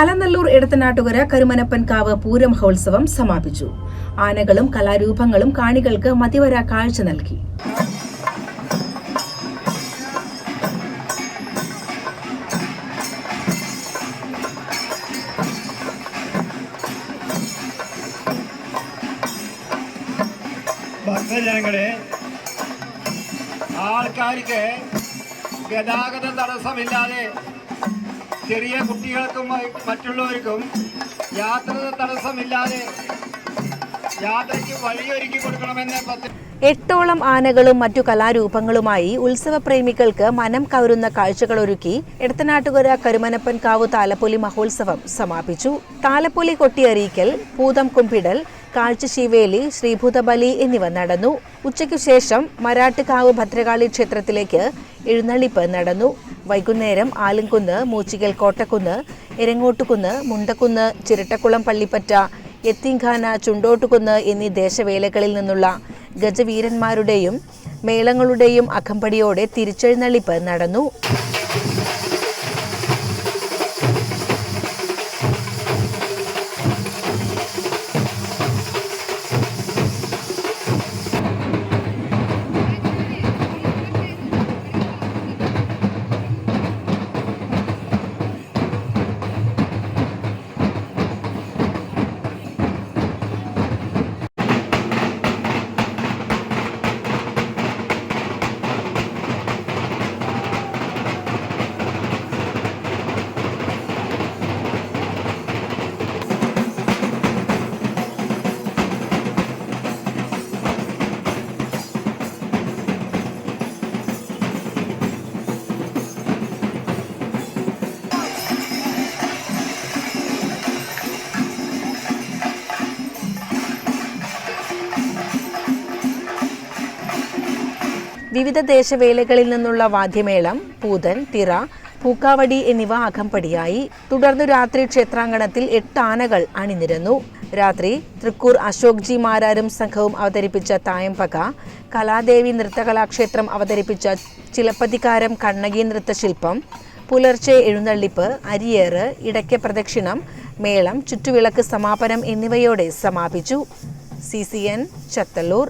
അലനല്ലൂർ ഇടത്തനാട്ടുകര കരുമനപ്പൻകാവ് പൂരമഹോത്സവം സമാപിച്ചു. ആനകളും കലാരൂപങ്ങളും കാണികൾക്ക് മതിവര കാഴ്ച നൽകി. ഭക്തജനങ്ങളെ ആൾക്കാർക്ക് ഗതാഗത തടസ്സമില്ലാതെ ചെറിയ കുട്ടികൾക്കും മറ്റുള്ളവർക്കും യാത്ര തടസ്സമില്ലാതെ യാത്രയ്ക്ക് വഴിയൊരുക്കി കൊടുക്കണമെന്ന് എട്ടോളം ആനകളും മറ്റു കലാരൂപങ്ങളുമായി ഉത്സവപ്രേമികൾക്ക് മനം കവരുന്ന കാഴ്ചകളൊരുക്കി എടത്തനാട്ടുകര കരുമനപ്പൻകാവ് താലപ്പൊലി മഹോത്സവം സമാപിച്ചു. താലപ്പൊലി കൊട്ടിയറിയിക്കൽ പൂതം കുമ്പിടൽ കാഴ്ചശീവേലി ശ്രീഭൂതബലി എന്നിവ നടന്നു. ഉച്ചയ്ക്കു ശേഷം മരാട്ടുകാവ് ഭദ്രകാളി ക്ഷേത്രത്തിലേക്ക് എഴുന്നള്ളിപ്പ് നടന്നു. വൈകുന്നേരം ആലുംകുന്ന് മൂച്ചികൽ കോട്ടക്കുന്ന് എരങ്ങോട്ടുകുന്ന് മുണ്ടക്കുന്ന് ചിരട്ടക്കുളം പള്ളിപ്പറ്റ എത്തിങ്ഖാന ചുണ്ടോട്ടുകുന്ന് എന്നീ ദേശവേലകളിൽ നിന്നുള്ള ഗജവീരന്മാരുടെയും മേളങ്ങളുടെയും അകമ്പടിയോടെ തിരിച്ചെഴുന്നള്ളിപ്പ് നടന്നു. വിവിധ ദേശവേലകളിൽ നിന്നുള്ള വാദ്യമേളം പൂതൻ തിറ പൂക്കാവടി എന്നിവ അകമ്പടിയായി. തുടർന്ന് രാത്രി ക്ഷേത്രാങ്കണത്തിൽ എട്ട് ആനകൾ അണിനിരന്നു. രാത്രി തൃക്കൂർ അശോക്ജി മാരാരും സംഘവും അവതരിപ്പിച്ച തായമ്പക കലാദേവി നൃത്തകലാക്ഷേത്രം അവതരിപ്പിച്ച ചിലപ്പതികാരം കണ്ണകി നൃത്തശില്പം പുലർച്ചെ എഴുന്നള്ളിപ്പ് അരിയേറ് ഇടയ്ക്ക് പ്രദക്ഷിണം മേളം ചുറ്റുവിളക്ക് സമാപനം എന്നിവയോടെ സമാപിച്ചു. C C N Chathallur.